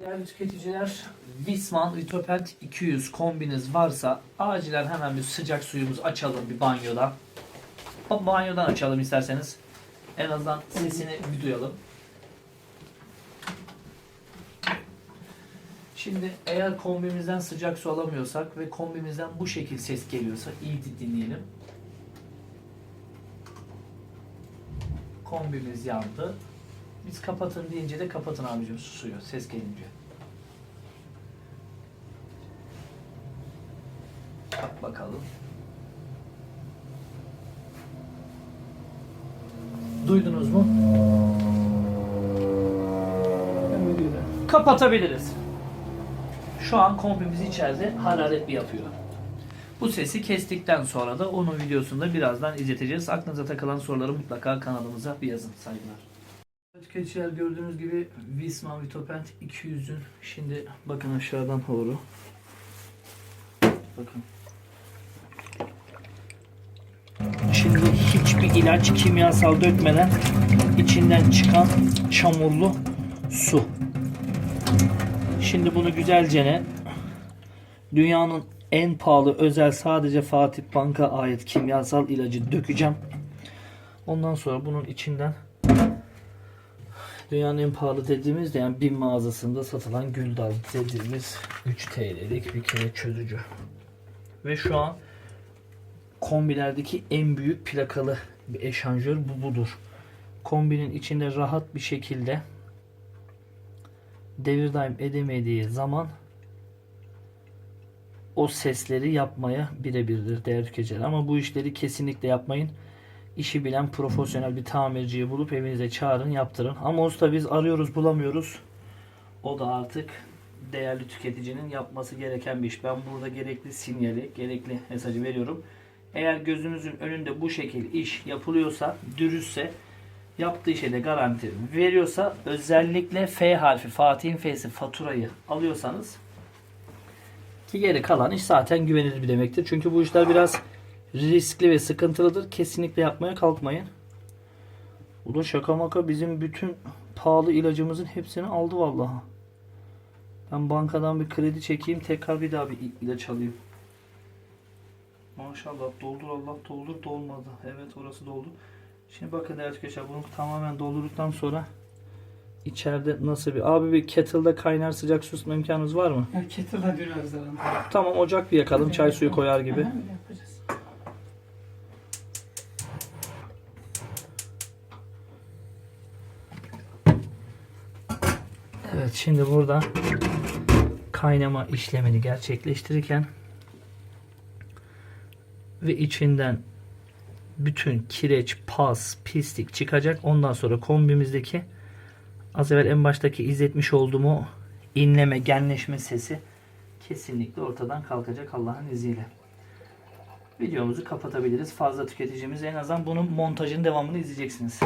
Değerli tüketiciler, Wisman Vitopet 200 kombiniz varsa acilen hemen bir sıcak suyumuzu açalım bir banyoda. Banyodan açalım isterseniz. En azından sesini bir duyalım. Şimdi eğer kombimizden sıcak su alamıyorsak ve kombimizden bu şekil ses geliyorsa iyi di- dinleyelim. Kombimiz yandı. Biz kapatın deyince de kapatın abicim susuyor ses gelince. Bak bakalım. Duydunuz mu? Kapatabiliriz. Şu an kombimiz içeride hararetli yapıyor. Bu sesi kestikten sonra da onun videosunu da birazdan izleteceğiz. Aklınıza takılan soruları mutlaka kanalımıza bir yazın. Saygılar. Tüketiciler gördüğünüz gibi Wisman Vitopent 200'ün şimdi bakın aşağıdan doğru. Bakın. Şimdi hiçbir ilaç kimyasal dökmeden içinden çıkan çamurlu su. Şimdi bunu güzelce dünyanın en pahalı özel sadece Fatih Bank'a ait kimyasal ilacı dökeceğim. Ondan sonra bunun içinden dünyanın en pahalı dediğimiz de yani bin mağazasında satılan Güldal dediğimiz 3 TL'lik bir kere çözücü. Ve şu an kombilerdeki en büyük plakalı bir eşanjör bu budur. Kombinin içinde rahat bir şekilde devir daim edemediği zaman o sesleri yapmaya birebirdir değerli tüketiciler. Ama bu işleri kesinlikle yapmayın. İşi bilen profesyonel bir tamirciyi bulup evinize çağırın yaptırın. Ama usta biz arıyoruz bulamıyoruz. O da artık değerli tüketicinin yapması gereken bir iş. Ben burada gerekli sinyali, gerekli mesajı veriyorum. Eğer gözünüzün önünde bu şekil iş yapılıyorsa, dürüstse yaptığı şeyde garanti veriyorsa özellikle F harfi, Fatih'in F'si faturayı alıyorsanız ki geri kalan iş zaten güvenilir bir demektir. Çünkü bu işler biraz riskli ve sıkıntılıdır. Kesinlikle yapmaya kalkmayın. Bu da şaka maka bizim bütün pahalı ilacımızın hepsini aldı vallahi. Ben bankadan bir kredi çekeyim tekrar bir daha bir ilaç alayım. Maşallah doldur Allah doldur dolmadı. Evet orası doldu. Şimdi bakın değerli arkadaşlar bunu tamamen doldurduktan sonra içeride nasıl bir abi bir kettle'da kaynar sıcak su ısıtma imkanınız var mı? Ya kettle'a biraz daha. Tamam ocak bir yakalım çay suyu koyar gibi. Evet şimdi burada kaynama işlemini gerçekleştirirken ve içinden bütün kireç, pas, pislik çıkacak. Ondan sonra kombimizdeki az evvel en baştaki izletmiş olduğum o inleme, genleşme sesi kesinlikle ortadan kalkacak Allah'ın izniyle. Videomuzu kapatabiliriz. Fazla tüketicimiz en azından bunun montajın devamını izleyeceksiniz.